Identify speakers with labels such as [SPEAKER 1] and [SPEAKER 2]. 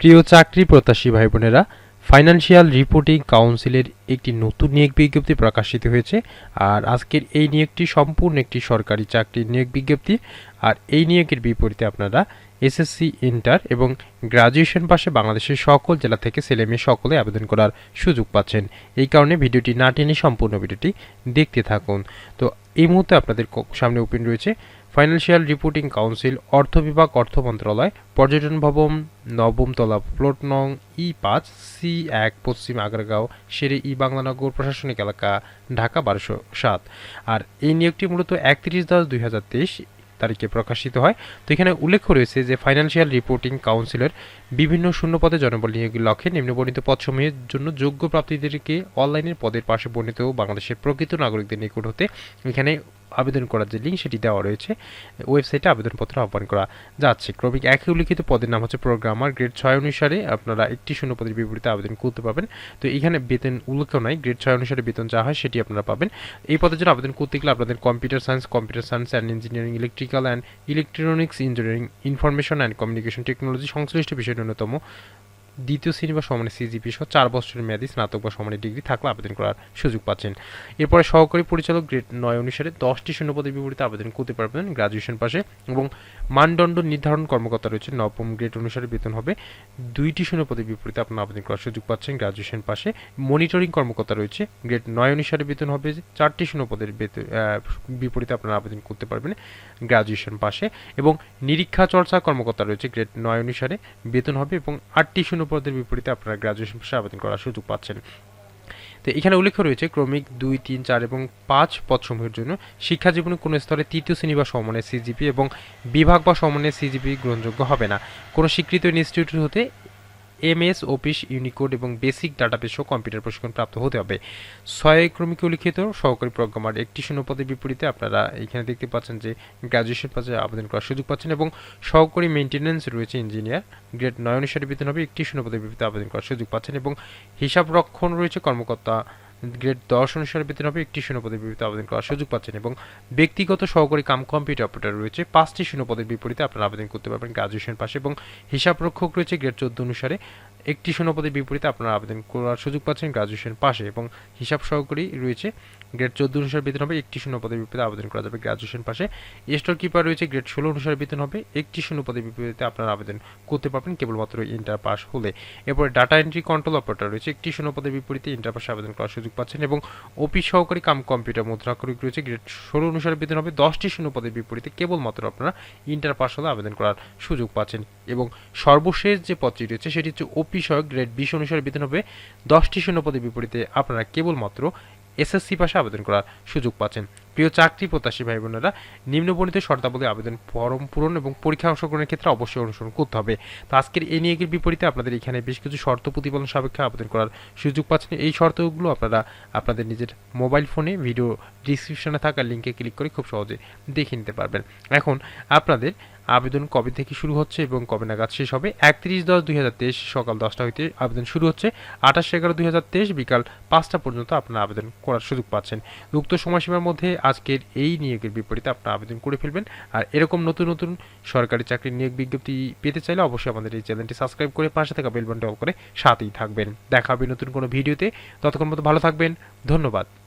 [SPEAKER 1] প্রিয় চাকরি প্রত্যাশী ভাই বোনেরা ফাইন্যান্সিয়াল রিপোর্টিং কাউন্সিলের একটি নতুন নিয়োগ বিজ্ঞপ্তি প্রকাশিত হয়েছে আর আজকের এই নিয়োগটি সম্পূর্ণ একটি সরকারি চাকরির নিয়োগ বিজ্ঞপ্তি আর এই নিয়োগের বিপরীতে আপনারা এসএসসি ইন্টার এবং গ্রাজুয়েশন পাশে বাংলাদেশের সকল জেলা থেকে ছেলেমেয়ে সকলে আবেদন করার সুযোগ পাচ্ছেন এই কারণে ভিডিওটি না টেনে সম্পূর্ণ ভিডিওটি দেখতে থাকুন তো এই মুহূর্তে আপনাদের সামনে ওপেন রয়েছে ফাইন্যান্সিয়াল রিপোর্টিং কাউন্সিল অর্থ বিভাগ অর্থ মন্ত্রণালয় পর্যটন ভবন তলা প্লট নং ই পাঁচ সি এক পশ্চিম আগ্রাগাঁও সেরে ই বাংলানগর প্রশাসনিক এলাকা ঢাকা বারোশো সাত আর এই নিয়োগটি মূলত একত্রিশ দশ দুই হাজার তেইশ তারিখে প্রকাশিত হয় তো এখানে উল্লেখ রয়েছে যে ফাইন্যান্সিয়াল রিপোর্টিং কাউন্সিলের বিভিন্ন শূন্য পদে জনবল নিয়োগের লক্ষ্যে নিম্নবর্ণিত পদসমূহের জন্য যোগ্য প্রাপ্তিদেরকে অনলাইনের পদের পাশে বর্ণিত বাংলাদেশের প্রকৃত নাগরিকদের নিকট হতে এখানে আবেদন করার যে লিঙ্ক সেটি দেওয়া রয়েছে ওয়েবসাইটে আবেদনপত্র আহ্বান করা যাচ্ছে ক্রমিক একই উল্লিখিত পদের নাম হচ্ছে প্রোগ্রামার গ্রেড ছয় অনুসারে আপনারা একটি শূন্য পদের বিপরীতে আবেদন করতে পারবেন তো এখানে বেতন উল্লেখ গ্রেড ছয় অনুসারে বেতন যা হয় সেটি আপনারা পাবেন এই পদের জন্য আবেদন করতে গেলে আপনাদের computer science computer science and engineering electrical and electronics engineering information and communication technology সংশ্লিষ্ট বিষয় অন্যতম দ্বিতীয় শ্রেণী বা সমানের সিজিপি সহ চার বছরের মেয়াদী স্নাতক বা সমানের ডিগ্রি থাকলে আবেদন করার সুযোগ পাচ্ছেন এরপরে সহকারী পরিচালক গ্রেড নয় অনুসারে দশটি শূন্যপদের বিপরীতে আবেদন করতে পারবেন গ্রাজুয়েশন পাশে এবং মানদণ্ড নির্ধারণ কর্মকর্তা রয়েছে নবম গ্রেড অনুসারে বেতন হবে দুইটি শূন্যপদের বিপরীতে আপনার আবেদন করার সুযোগ পাচ্ছেন গ্রাজুয়েশন পাশে মনিটরিং কর্মকর্তা রয়েছে গ্রেড নয় অনুসারে বেতন হবে চারটি শূন্যপদের বিপরীতে আপনারা আবেদন করতে পারবেন গ্রাজুয়েশন পাশে এবং নিরীক্ষা চর্চা কর্মকর্তা রয়েছে গ্রেড নয় অনুসারে বেতন হবে এবং আটটি শূন্য পদের বিপরীতে আপনারা গ্রাজুয়েশন পাশে আবেদন করার সুযোগ পাচ্ছেন তো এখানে উল্লেখ রয়েছে ক্রমিক দুই তিন চার এবং পাঁচ পদসমূহের জন্য শিক্ষা জীবনে কোনো স্তরে তৃতীয় শ্রেণী বা সমমানের সিজিপি এবং বিভাগ বা সমমানের সিজিপি গ্রহণযোগ্য হবে না কোনো স্বীকৃত ইনস্টিটিউট হতে এমএস অফিস ইউনিকোড এবং বেসিক ডাটাবেস কম্পিউটার প্রশিক্ষণ প্রাপ্ত হতে হবে ছয় ক্রমিক উল্লিখিত সহকারী প্রোগ্রামার একটি শূন্যপদের বিপরীতে আপনারা এখানে দেখতে পাচ্ছেন যে গ্রাজুয়েশন পাশে আবেদন করার সুযোগ পাচ্ছেন এবং সহকারী মেনটেন্যান্স রয়েছে ইঞ্জিনিয়ার গ্রেড নয় অনুসারে বেতন হবে একটি শূন্য বিপরীতে আবেদন করার সুযোগ পাচ্ছেন এবং হিসাব রক্ষণ রয়েছে কর্মকর্তা গ্রেড দশ অনুসারে বেতন হবে একটি শূন্য পদের বিপরীতে আবেদন করার সুযোগ পাচ্ছেন এবং ব্যক্তিগত সহকারী কাম কম্পিউটার অপারেটর রয়েছে পাঁচটি শূন্য পদের বিপরীতে আপনারা আবেদন করতে পারবেন গ্রাজুয়েশন পাশে এবং হিসাবরক্ষক রয়েছে গ্রেড চোদ্দ অনুসারে একটি শূন্য পদের বিপরীতে আপনারা আবেদন করার সুযোগ পাচ্ছেন গ্রাজুয়েশন পাশে এবং হিসাব সহকারী রয়েছে গ্রেড চোদ্দ অনুসারে বেতন হবে একটি শূন্য পদের বিপরীতে আবেদন করা যাবে গ্রাজুয়েশন পাশে স্টোর কিপার রয়েছে গ্রেড ষোলো অনুসারে বেতন হবে একটি শূন্য পদের বিপরীতে আপনারা আবেদন করতে পারবেন কেবলমাত্র ইন্টার পাস হলে এরপরে ডাটা এন্ট্রি কন্ট্রোল অপারেটর রয়েছে একটি শূন্য পদের বিপরীতে ইন্টার পাশে আবেদন করার সুযোগ সুযোগ পাচ্ছেন এবং অফিস সহকারী কাম কম্পিউটার মুদ্রাক্ষরিক রয়েছে গ্রেড ষোলো অনুসারে বেতন হবে দশটি শূন্য পদের বিপরীতে কেবলমাত্র আপনারা ইন্টার পাস হলে আবেদন করার সুযোগ পাচ্ছেন এবং সর্বশেষ যে পদটি রয়েছে সেটি হচ্ছে অফিস সহায়ক গ্রেড বিশ অনুসারে বেতন হবে দশটি শূন্য পদের বিপরীতে আপনারা কেবলমাত্র এসএসসি পাশে আবেদন করার সুযোগ পাচ্ছেন প্রিয় চাকরি প্রত্যাশী ভাই বোনেরা বর্ণিত শর্তাবলী আবেদন ফর্ম পূরণ এবং পরীক্ষা অংশগ্রহণের ক্ষেত্রে অবশ্যই অনুসরণ করতে হবে তো আজকের এ নিয়ে বিপরীতে আপনাদের এখানে বেশ কিছু শর্ত প্রতিপালন সাপেক্ষে আবেদন করার সুযোগ পাচ্ছেন এই শর্তগুলো আপনারা আপনাদের নিজের মোবাইল ফোনে ভিডিও ডিসক্রিপশনে থাকা লিঙ্কে ক্লিক করে খুব সহজে দেখে নিতে পারবেন এখন আপনাদের আবেদন কবে থেকে শুরু হচ্ছে এবং কবে নাগাদ শেষ হবে একত্রিশ দশ দুই হাজার তেইশ সকাল দশটা হইতে আবেদন শুরু হচ্ছে আঠাশ এগারো দুই হাজার তেইশ বিকাল পাঁচটা পর্যন্ত আপনারা আবেদন করার সুযোগ পাচ্ছেন উক্ত সময়সীমার মধ্যে আজকের এই নিয়োগের বিপরীতে আপনার আবেদন করে ফেলবেন আর এরকম নতুন নতুন সরকারি চাকরির নিয়োগ বিজ্ঞপ্তি পেতে চাইলে অবশ্যই আমাদের এই চ্যানেলটি সাবস্ক্রাইব করে পাশে থাকা বেলবনটা অল করে সাথেই থাকবেন দেখা হবে নতুন কোনো ভিডিওতে ততক্ষণ মতো ভালো থাকবেন ধন্যবাদ